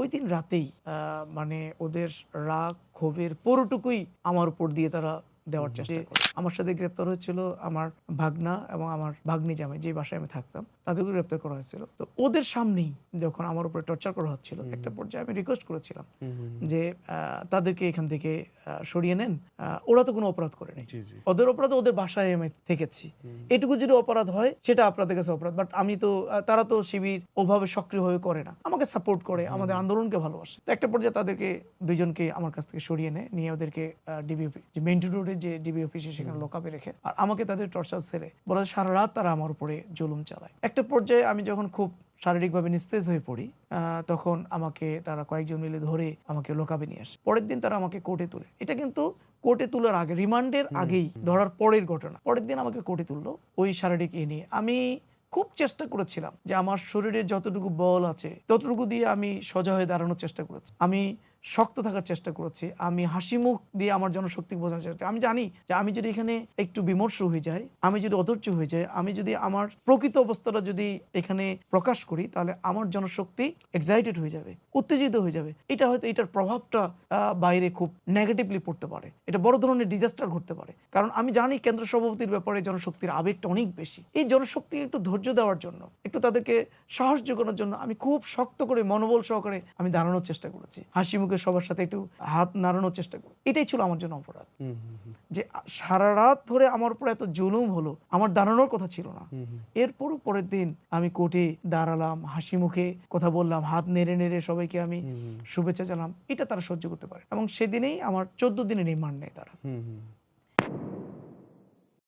ওই দিন রাতেই মানে ওদের রাগ ক্ষোভের পুরোটুকুই আমার উপর দিয়ে তারা দেওয়ার চেষ্টা করে। আমার সাথে গ্রেপ্তার হয়েছিল আমার ভাগনা এবং আমার ভাগ্নি জামে যে বাসায় আমি থাকতাম তাদেরকে গ্রেপ্তার করা হয়েছিল। তো ওদের সামনেই যখন আমার উপরে টর্চার করা হচ্ছিল একটা পর্যায়ে আমি রিকোয়েস্ট করেছিলাম যে আহ, তাদেরকে এখান থেকে সরিয়ে নেন ওরা তো কোনো অপরাধ করেনি জি জি। ওদের অপরাধ ওদের বাসায় আমি থেকেছি। এটুকু যদি অপরাধ হয় সেটা আপনাদের কাছে অপরাধ। বাট আমি তো তারা তো শিবির ওভাবে সক্রিয় হয়ে করে না। আমাকে সাপোর্ট করে আমাদের আন্দোলনকে ভালোবাসে। তো একটা পর্যায়ে তাদেরকে দুইজনকে আমার কাছ থেকে সরিয়ে নেয় নিয়ে ওদেরকে ডিবি যে মেইন রোডের যে ডিবি অফিসে সেখানে লোকাপে রেখে আর আমাকে তাদের টর্চার ছেড়ে বলা সারা রাত তারা আমার উপরে জুলুম চালায়। একটা পর্যায়ে আমি যখন খুব শারীরিকভাবে নিস্তেজ হয়ে পড়ি তখন আমাকে তারা কয়েকজন মিলে ধরে আমাকে লোকাবে নিয়ে আসে। পরের দিন তারা আমাকে কোর্টে তুলে। এটা কিন্তু কোর্টে তোলার আগে রিমান্ডের আগেই ধরার পরের ঘটনা। পরের দিন আমাকে কোর্টে তুললো ওই শারীরিক এ নিয়ে। আমি খুব চেষ্টা করেছিলাম যে আমার শরীরে যতটুকু বল আছে ততটুকু দিয়ে আমি সোজা হয়ে দাঁড়ানোর চেষ্টা করেছি। আমি শক্ত থাকার চেষ্টা করেছি। আমি হাসি মুখ দিয়ে আমার জনশক্তি বোঝানোর চেষ্টা আমি জানি যে আমি যদি এখানে একটু বিমর্ষ হয়ে যাই, আমি যদি অধৈর্য হয়ে যাই, আমি যদি আমার প্রকৃত অবস্থাটা যদি এখানে প্রকাশ করি, তাহলে আমার জনশক্তি এক্সাইটেড হয়ে যাবে, উত্তেজিত হয়ে যাবে। এটা হয়তো এটার প্রভাবটা বাইরে খুব নেগেটিভলি পড়তে পারে। এটা বড় ধরনের ডিজাস্টার ঘটতে পারে। কারণ আমি জানি কেন্দ্র সভাপতির ব্যাপারে জনশক্তির আবেগটা অনেক বেশি। এই জনশক্তি একটু ধৈর্য দেওয়ার জন্য, একটু তাদেরকে সাহস যোগানোর জন্য আমি খুব শক্ত করে, মনোবল সহকারে আমি দাঁড়ানোর চেষ্টা করেছি। হাসি মুখে সবার সাথে একটু হাত নাড়ানোর চেষ্টা করি এটাই ছিল আমার জন্য অপরাধ। যে সারা রাত ধরে আমার উপর এত জুলুম হলো আমার দাঁড়ানোর কথা ছিল না। এরপরও পরের দিন আমি কোর্টে দাঁড়ালাম হাসি মুখে কথা বললাম হাত নেড়ে নেড়ে সবাইকে আমি। শুভেচ্ছা জানালাম। এটা তারা সহ্য করতে পারে। এবং সেদিনেই আমার চোদ্দ দিনের রিমান্ড নেয় তারা।